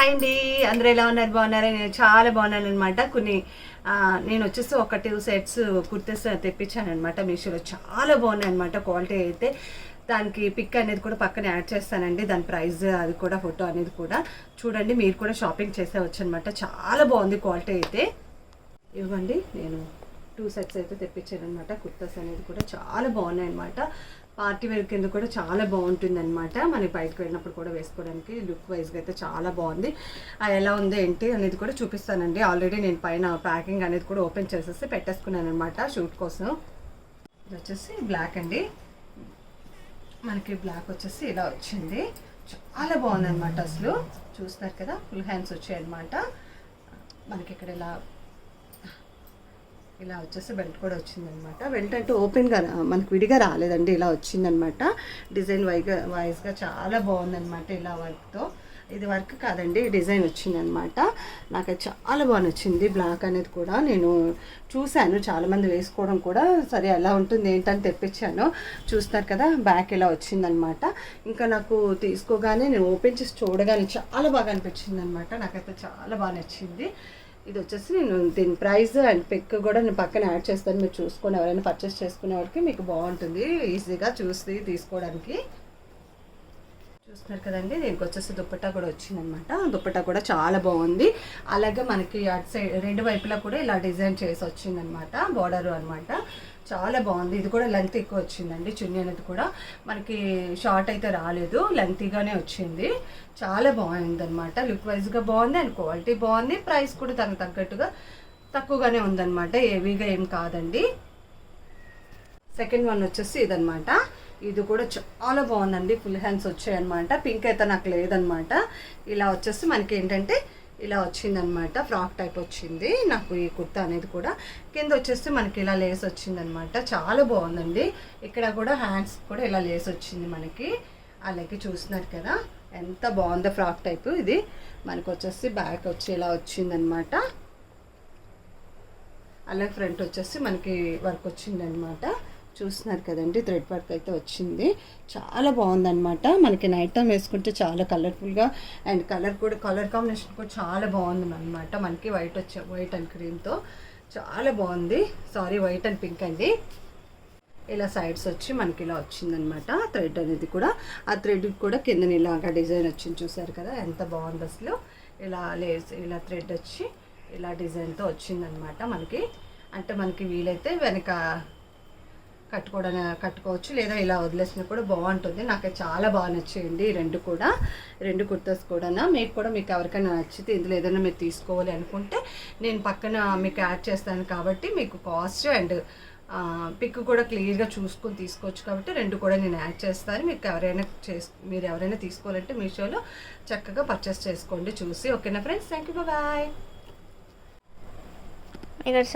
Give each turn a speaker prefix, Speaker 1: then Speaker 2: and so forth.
Speaker 1: Hi అండి. అందరూ ఎలా ఉన్నారు? బాగున్నారా? నేను చాలా బాగున్నాను అనమాట కొన్ని నేను వచ్చేసి ఒక టూ సెట్స్ కుర్తీస్ తెప్పించాను అనమాట మీషోలో. చాలా బాగున్నాయి అనమాట క్వాలిటీ అయితే. దానికి పిక్ అనేది కూడా పక్కన యాడ్ చేస్తానండి. దాని ప్రైస్ అది కూడా ఫోటో అనేది కూడా. చూడండి మీరు కూడా షాపింగ్ చేసేవచ్చు అనమాట చాలా బాగుంది క్వాలిటీ అయితే. ఇవ్వండి నేను టూ సెట్స్ అయితే తెప్పించాను అనమాట కుర్తాస్ అనేది కూడా చాలా బాగున్నాయి అనమాట పార్టీ వేర్ కింద కూడా చాలా బాగుంటుంది అనమాట మనకి బయటకు వెళ్ళినప్పుడు కూడా వేసుకోవడానికి లుక్ వైజ్గా అయితే చాలా బాగుంది. అది ఎలా ఉంది ఏంటి అనేది కూడా చూపిస్తానండి. ఆల్రెడీ నేను పైన ప్యాకింగ్ అనేది కూడా ఓపెన్ చేసేసి పెట్టేసుకున్నాను అనమాట షూట్ కోసం. ఇది వచ్చేసి బ్లాక్ అండి. మనకి బ్లాక్ వచ్చేసి ఇలా వచ్చింది. చాలా బాగుంది అనమాట అసలు. చూస్తున్నారు కదా ఫుల్ హ్యాండ్స్ వచ్చాయి అనమాట మనకి ఇక్కడ ఇలా ఇలా వచ్చేసి బెల్ట్ కూడా వచ్చిందనమాట. బెల్ట్ అంటే ఓపెన్గా మనకు విడిగా రాలేదండి ఇలా వచ్చిందనమాట. డిజైన్ వైగా వైజ్గా చాలా బాగుందనమాట ఇలా వర్క్తో. ఇది వర్క్ కాదండి డిజైన్ వచ్చిందనమాట. నాకు చాలా బాగా నచ్చింది బ్లాక్ అనేది కూడా. నేను చూశాను చాలామంది వేసుకోవడం కూడా. సరే ఎలా ఉంటుంది ఏంటని తెప్పించాను. చూస్తున్నారు కదా బ్యాక్ ఇలా వచ్చిందనమాట. ఇంకా నాకు తీసుకోగానే నేను ఓపెన్ చేసి చూడగానే చాలా బాగా అనిపించింది అనమాట నాకైతే చాలా బాగా నచ్చింది. ఇది వచ్చేసి నేను దీని ప్రైస్ అండ్ పిక్ కూడా నేను పక్కన యాడ్ చేస్తాను. మీరు చూసుకొని ఎవరైనా పర్చేస్ చేసుకునే వాడికి మీకు బాగుంటుంది. ఈజీగా చూసి తీసుకోవడానికి. చూస్తున్నారు కదండి. దీనికి వచ్చేసి దుప్పట్టా కూడా వచ్చిందనమాట దుప్పట్టా కూడా చాలా బాగుంది. అలాగే మనకి అటు సైడ్ రెండు వైపులా కూడా ఇలా డిజైన్ చేసి వచ్చిందనమాట బార్డర్ అనమాట చాలా బాగుంది. ఇది కూడా లెంత్ ఎక్కువ వచ్చిందండి. చున్నీ అనేది కూడా మనకి షార్ట్ అయితే రాలేదు. లెంతీగానే వచ్చింది. చాలా బాగుంది అనమాట లుక్ వైజ్గా బాగుంది అండ్ క్వాలిటీ బాగుంది. ప్రైస్ కూడా దానికి తగ్గట్టుగా తక్కువగానే ఉందన్నమాట. హెవీగా ఏం కాదండి. సెకండ్ వన్ వచ్చేసి ఇదనమాట ఇది కూడా చాలా బాగుందండి. ఫుల్ హ్యాండ్స్ వచ్చాయన్నమాట. పింక్ అయితే నాకు లేదనమాట ఇలా వచ్చేసి మనకి ఏంటంటే ఇలా వచ్చిందనమాట ఫ్రాక్ టైప్ వచ్చింది. నాకు ఈ కుర్తా అనేది కూడా. కింద వచ్చేసి మనకి ఇలా లేస్ వచ్చిందనమాట చాలా బాగుందండి. ఇక్కడ కూడా హ్యాండ్స్ కూడా ఇలా లేస్ వచ్చింది మనకి. అలాగే చూస్తున్నారు కదా ఎంత బాగుందో ఫ్రాక్ టైప్ ఇది. మనకు వచ్చేసి బ్యాక్ వచ్చి ఇలా వచ్చిందనమాట అలాగే ఫ్రంట్ వచ్చేసి మనకి వర్క్ వచ్చిందనమాట చూస్తున్నారు కదండి థ్రెడ్ వర్క్ అయితే వచ్చింది. చాలా బాగుందనమాట మనకి నైట్ టైం వేసుకుంటే చాలా కలర్ఫుల్గా అండ్ కలర్ కూడా కలర్ కాంబినేషన్ కూడా చాలా బాగుంది అనమాట మనకి వైట్ వచ్చే వైట్ అండ్ క్రీమ్తో చాలా బాగుంది. సారీ వైట్ అండ్ పింక్ అండి. ఇలా సైడ్స్ వచ్చి మనకి ఇలా వచ్చిందనమాట థ్రెడ్ అనేది కూడా. ఆ థ్రెడ్ కూడా కింద ఇలాగా డిజైన్ వచ్చింది చూసారు కదా ఎంత బాగుంది అసలు. ఇలా లేస్ ఇలా థ్రెడ్ వచ్చి ఇలా డిజైన్తో వచ్చిందనమాట మనకి. అంటే మనకి వీలైతే వెనక కట్టుకోవడం కట్టుకోవచ్చు లేదా ఇలా వదిలేసినా కూడా బాగుంటుంది. నాకు చాలా బాగా నచ్చేయండి రెండు కూడా. రెండు కుర్తాస్ కూడా మీకు కూడా మీకు ఎవరికైనా నచ్చితే ఇందులో ఏదైనా మీరు తీసుకోవాలి అనుకుంటే నేను పక్కన మీకు యాడ్ చేస్తాను కాబట్టి మీకు కాస్ట్ అండ్ పిక్ కూడా క్లియర్గా చూసుకొని తీసుకోవచ్చు కాబట్టి రెండు కూడా నేను యాడ్ చేస్తాను. మీకు ఎవరైనా చేస్ మీరు ఎవరైనా తీసుకోవాలంటే మీషోలో చక్కగా పర్చేస్ చేసుకోండి చూసి. ఓకేనా friends? Thank you bye.
Speaker 2: Sir